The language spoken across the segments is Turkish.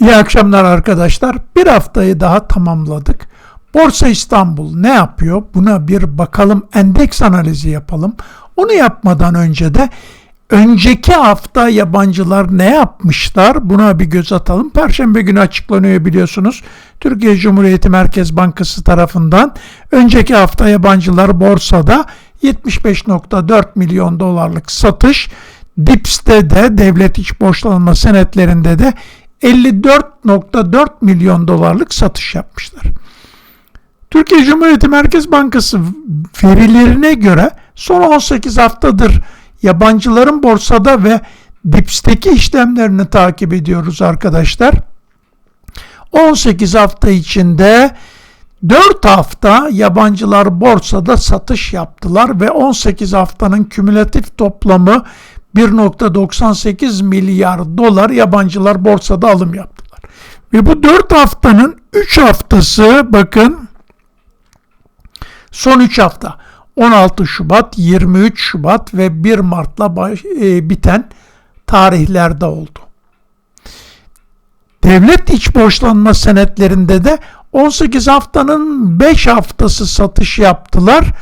İyi akşamlar arkadaşlar. Bir haftayı daha tamamladık. Borsa İstanbul ne yapıyor? Buna bir bakalım, endeks analizi yapalım. Onu yapmadan önce de önceki hafta yabancılar ne yapmışlar? Buna bir göz atalım. Perşembe günü açıklanıyor biliyorsunuz. Türkiye Cumhuriyeti Merkez Bankası tarafından önceki hafta yabancılar borsada 75.4 milyon dolarlık satış, DIPS'te de devlet iç borçlanma senetlerinde de 54.4 milyon dolarlık satış yapmışlar. Türkiye Cumhuriyeti Merkez Bankası verilerine göre son 18 haftadır yabancıların borsada ve DIPS'teki işlemlerini takip ediyoruz arkadaşlar. 18 hafta içinde 4 hafta yabancılar borsada satış yaptılar ve 18 haftanın kümülatif toplamı 1.98 milyar dolar yabancılar borsada alım yaptılar. Ve bu 4 haftanın 3 haftası bakın son 3 hafta 16 Şubat, 23 Şubat ve 1 Mart'la baş, e, biten tarihlerde oldu. Devlet iç borçlanma senetlerinde de 18 haftanın 5 haftası satış yaptılar.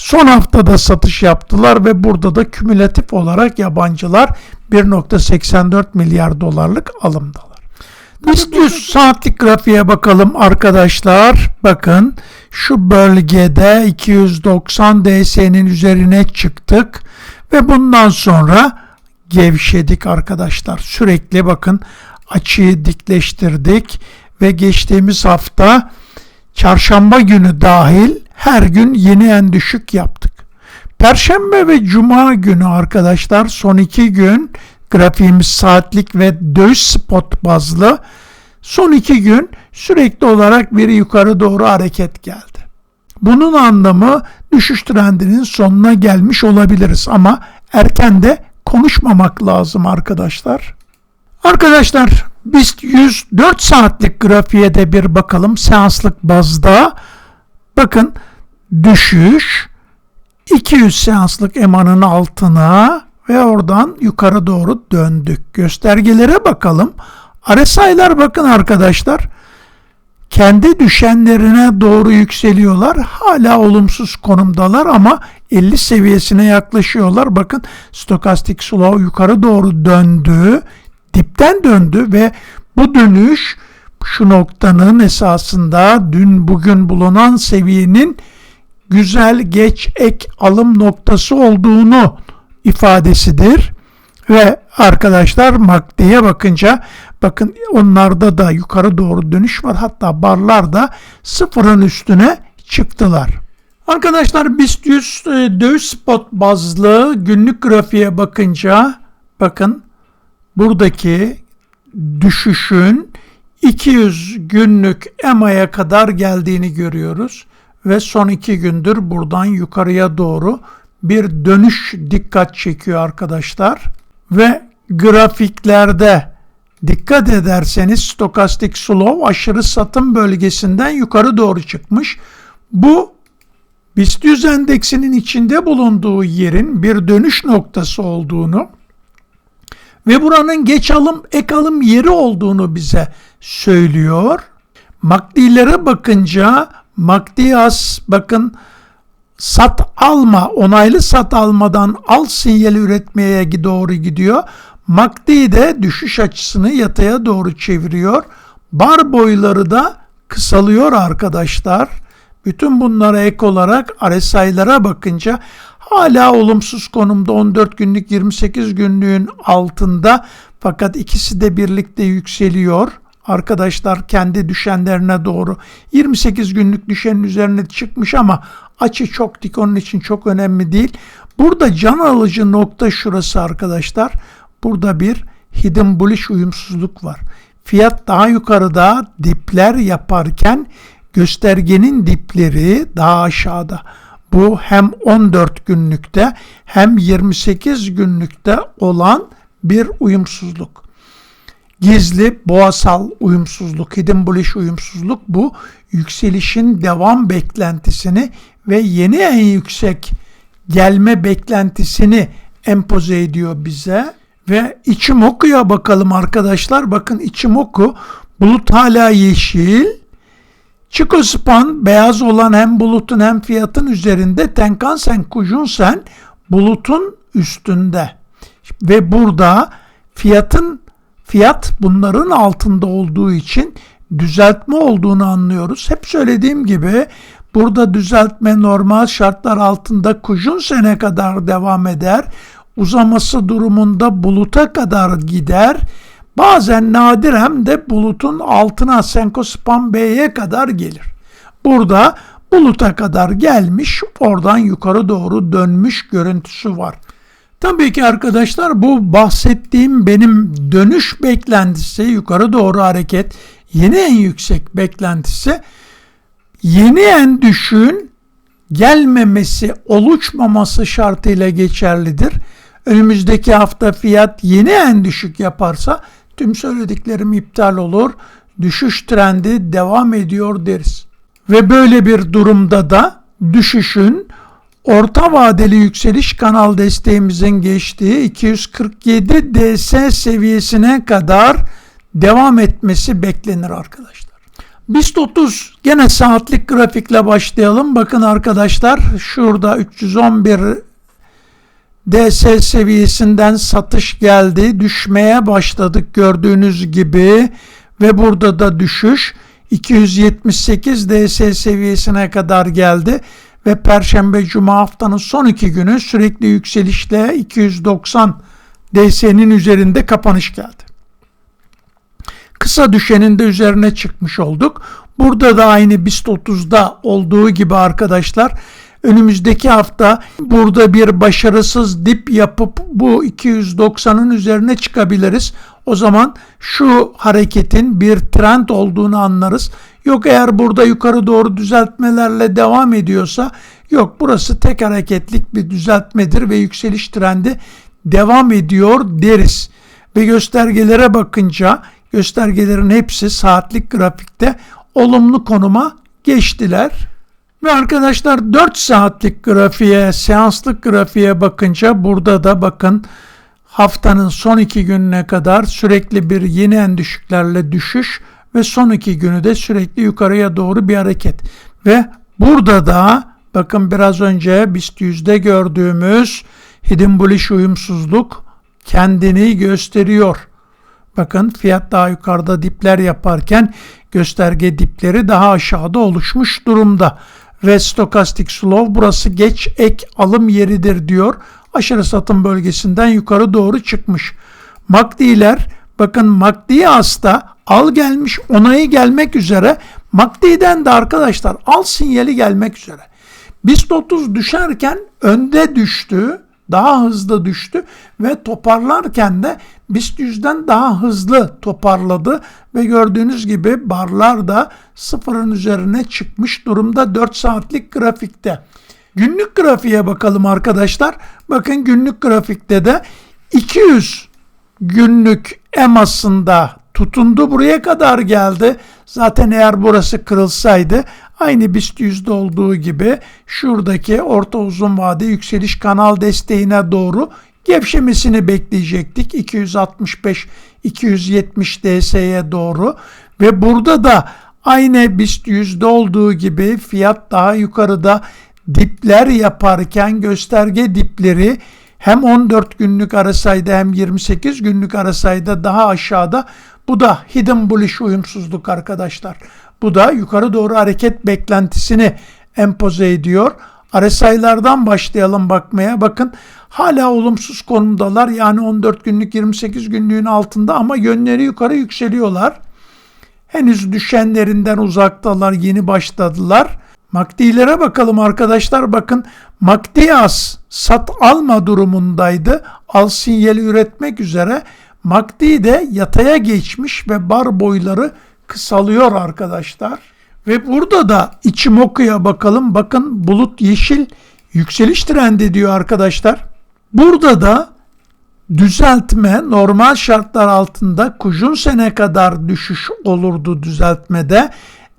Son haftada satış yaptılar ve burada da kümülatif olarak yabancılar 1.84 milyar dolarlık alımdalar. BIST 100 saatlik grafiğe bakalım arkadaşlar. Bakın şu bölgede 290 DS'nin üzerine çıktık ve bundan sonra gevşedik arkadaşlar. Sürekli bakın açıyı dikleştirdik ve geçtiğimiz hafta çarşamba günü dahil her gün yeni en düşük yaptık. Perşembe ve cuma günü arkadaşlar son iki gün grafiğimiz saatlik ve döviz spot bazlı son iki gün sürekli olarak bir yukarı doğru hareket geldi. Bunun anlamı düşüş trendinin sonuna gelmiş olabiliriz ama erken de konuşmamak lazım arkadaşlar. Arkadaşlar BIST 104 saatlik grafiğe de bir bakalım seanslık bazda. Bakın düşüş 200 seanslık emanın altına ve oradan yukarı doğru döndük. Göstergelere bakalım. RSI'lar bakın arkadaşlar kendi düşenlerine doğru yükseliyorlar. Hala olumsuz konumdalar ama 50 seviyesine yaklaşıyorlar. Bakın stokastik slow yukarı doğru döndü. Dipten döndü ve bu dönüş şu noktanın esasında dün bugün bulunan seviyenin güzel geç ek alım noktası olduğunu ifadesidir. Ve arkadaşlar MACD'ye bakınca bakın onlarda da yukarı doğru dönüş var. Hatta barlar da sıfırın üstüne çıktılar. Arkadaşlar BIST 100 e, döviz spot bazlı günlük grafiğe bakınca bakın buradaki düşüşün 200 günlük EMA'ya kadar geldiğini görüyoruz ve son iki gündür buradan yukarıya doğru bir dönüş dikkat çekiyor arkadaşlar ve grafiklerde dikkat ederseniz stokastik slow aşırı satım bölgesinden yukarı doğru çıkmış. Bu BIST 100 endeksinin içinde bulunduğu yerin bir dönüş noktası olduğunu ve buranın geç alım ek alım yeri olduğunu bize söylüyor. MACD'lere bakınca MACD bakın sat alma onaylı sat almadan al sinyali üretmeye doğru gidiyor. MACD de düşüş açısını yataya doğru çeviriyor. Bar boyları da kısalıyor arkadaşlar. Bütün bunlara ek olarak RSI'lara bakınca hala olumsuz konumda 14 günlük 28 günlüğün altında fakat ikisi de birlikte yükseliyor. Arkadaşlar kendi düşenlerine doğru 28 günlük düşenin üzerine çıkmış ama açı çok dik onun için çok önemli değil. Burada can alıcı nokta şurası arkadaşlar. Burada bir hidden bullish uyumsuzluk var. Fiyat daha yukarıda dipler yaparken göstergenin dipleri daha aşağıda. Bu hem 14 günlükte hem 28 günlükte olan bir uyumsuzluk. Gizli boğasal uyumsuzluk, hidden bullish uyumsuzluk bu yükselişin devam beklentisini ve yeni en yüksek gelme beklentisini empoze ediyor bize Ve Ichimoku'ya bakalım arkadaşlar. Bakın Ichimoku bulut hala yeşil. Chikospan beyaz olan hem bulutun hem fiyatın üzerinde. Tenkan-sen, Kujun-sen bulutun üstünde. Ve burada fiyatın fiyat bunların altında olduğu için düzeltme olduğunu anlıyoruz. Hep söylediğim gibi burada düzeltme normal şartlar altında kujun sene kadar devam eder. Uzaması durumunda buluta kadar gider. Bazen nadiren de bulutun altına Senkospan B'ye kadar gelir. Burada buluta kadar gelmiş, oradan yukarı doğru dönmüş görüntüsü var. Tabii ki arkadaşlar bu bahsettiğim benim dönüş beklentisi, yukarı doğru hareket, yeni en yüksek beklentisi yeni en düşüğün gelmemesi, oluşmaması şartıyla geçerlidir. Önümüzdeki hafta fiyat yeni en düşük yaparsa tüm söylediklerim iptal olur. Düşüş trendi devam ediyor deriz. Ve böyle bir durumda da düşüşün orta vadeli yükseliş kanal desteğimizin geçtiği 247 DS seviyesine kadar devam etmesi beklenir arkadaşlar. BIST 30 gene saatlik grafikle başlayalım. Bakın arkadaşlar şurada 311 DS seviyesinden satış geldi. Düşmeye başladık gördüğünüz gibi ve burada da düşüş 278 DS seviyesine kadar geldi ve Perşembe Cuma haftanın son iki günü sürekli yükselişle 290 DS'nin üzerinde kapanış geldi. Kısa düşenin de üzerine çıkmış olduk. Burada da aynı BIST 30'da olduğu gibi arkadaşlar önümüzdeki hafta burada bir başarısız dip yapıp bu 290'ın üzerine çıkabiliriz. O zaman şu hareketin bir trend olduğunu anlarız. Yok eğer burada yukarı doğru düzeltmelerle devam ediyorsa yok burası tek hareketlik bir düzeltmedir ve yükseliş trendi devam ediyor deriz. Ve göstergelere bakınca göstergelerin hepsi saatlik grafikte olumlu konuma geçtiler. Ve arkadaşlar 4 saatlik grafiğe, seanslık grafiğe bakınca burada da bakın haftanın son iki gününe kadar sürekli bir yeni en düşüklerle düşüş ve son iki günü de sürekli yukarıya doğru bir hareket. Ve burada da bakın biraz önce BIST yüzde gördüğümüz hidden bullish uyumsuzluk kendini gösteriyor. Bakın fiyat daha yukarıda dipler yaparken gösterge dipleri daha aşağıda oluşmuş durumda. Ve stokastik slow burası geç ek alım yeridir diyor. Aşırı satım bölgesinden yukarı doğru çıkmış. MACD'ler bakın MACD hasta al gelmiş onayı gelmek üzere. MACD'den de arkadaşlar al sinyali gelmek üzere. BIST 30 düşerken önde düştü daha hızlı düştü ve toparlarken de BIST 100'den daha hızlı toparladı ve gördüğünüz gibi barlar da sıfırın üzerine çıkmış durumda 4 saatlik grafikte. Günlük grafiğe bakalım arkadaşlar. Bakın günlük grafikte de 200 günlük EMA'sında tutundu buraya kadar geldi. Zaten eğer burası kırılsaydı aynı BIST yüzde olduğu gibi şuradaki orta uzun vade yükseliş kanal desteğine doğru gevşemesini bekleyecektik. 265 270 DS'ye doğru ve burada da aynı BIST yüzde olduğu gibi fiyat daha yukarıda dipler yaparken gösterge dipleri hem 14 günlük arasayda hem 28 günlük arasayda daha aşağıda bu da hidden bullish uyumsuzluk arkadaşlar. Bu da yukarı doğru hareket beklentisini empoze ediyor. RSI'lardan başlayalım bakmaya. Bakın hala olumsuz konumdalar. Yani 14 günlük 28 günlüğün altında ama yönleri yukarı yükseliyorlar. Henüz düşenlerinden uzaktalar. Yeni başladılar. MACD'lere bakalım arkadaşlar. Bakın MACD az sat alma durumundaydı. Al sinyali üretmek üzere MACD de yataya geçmiş ve bar boyları kısalıyor arkadaşlar. Ve burada da Ichimoku'ya bakalım. Bakın bulut yeşil yükseliş trendi diyor arkadaşlar. Burada da düzeltme normal şartlar altında kujun sene kadar düşüş olurdu düzeltmede.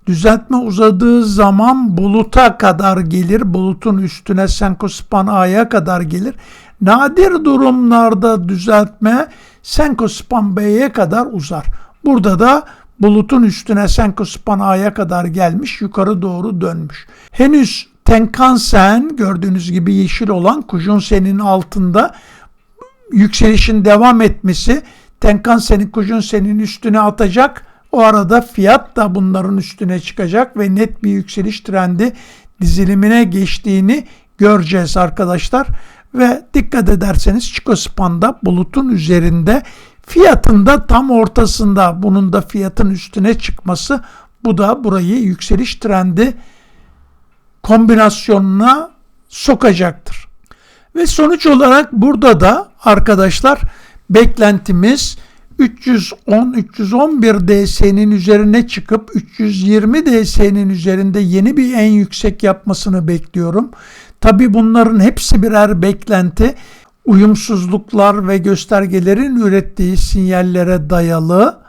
Düzeltme uzadığı zaman buluta kadar gelir. Bulutun üstüne Senkospan A'ya kadar gelir. Nadir durumlarda düzeltme Senkospan B'ye kadar uzar. Burada da bulutun üstüne Senkospan A'ya kadar gelmiş yukarı doğru dönmüş. Henüz Tenkan-sen gördüğünüz gibi yeşil olan Kujun-sen'in altında yükselişin devam etmesi Tenkan-sen'in Kujun-sen'in üstüne atacak. O arada fiyat da bunların üstüne çıkacak ve net bir yükseliş trendi dizilimine geçtiğini göreceğiz arkadaşlar. Ve dikkat ederseniz Çikospan'da bulutun üzerinde fiyatında tam ortasında bunun da fiyatın üstüne çıkması bu da burayı yükseliş trendi kombinasyonuna sokacaktır. Ve sonuç olarak burada da arkadaşlar beklentimiz 310-311 DS'nin üzerine çıkıp 320 DS'nin üzerinde yeni bir en yüksek yapmasını bekliyorum. Tabi bunların hepsi birer beklenti. Uyumsuzluklar ve göstergelerin ürettiği sinyallere dayalı.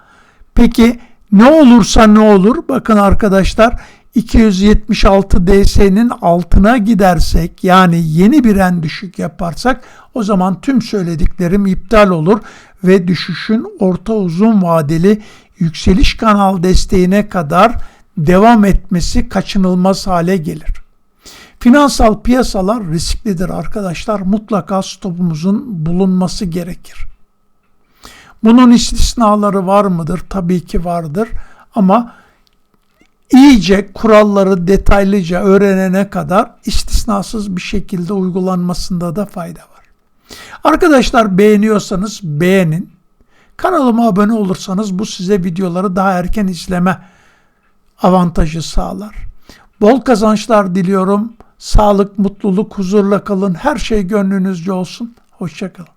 Peki ne olursa ne olur? Bakın arkadaşlar 276 DS'nin altına gidersek yani yeni bir en düşük yaparsak o zaman tüm söylediklerim iptal olur ve düşüşün orta uzun vadeli yükseliş kanal desteğine kadar devam etmesi kaçınılmaz hale gelir. Finansal piyasalar risklidir arkadaşlar. Mutlaka stopumuzun bulunması gerekir. Bunun istisnaları var mıdır? Tabii ki vardır. Ama iyice kuralları detaylıca öğrenene kadar istisnasız bir şekilde uygulanmasında da fayda var. Arkadaşlar beğeniyorsanız beğenin. Kanalıma abone olursanız bu size videoları daha erken izleme avantajı sağlar. Bol kazançlar diliyorum. Sağlık, mutluluk, huzurla kalın. Her şey gönlünüzce olsun. Hoşçakalın.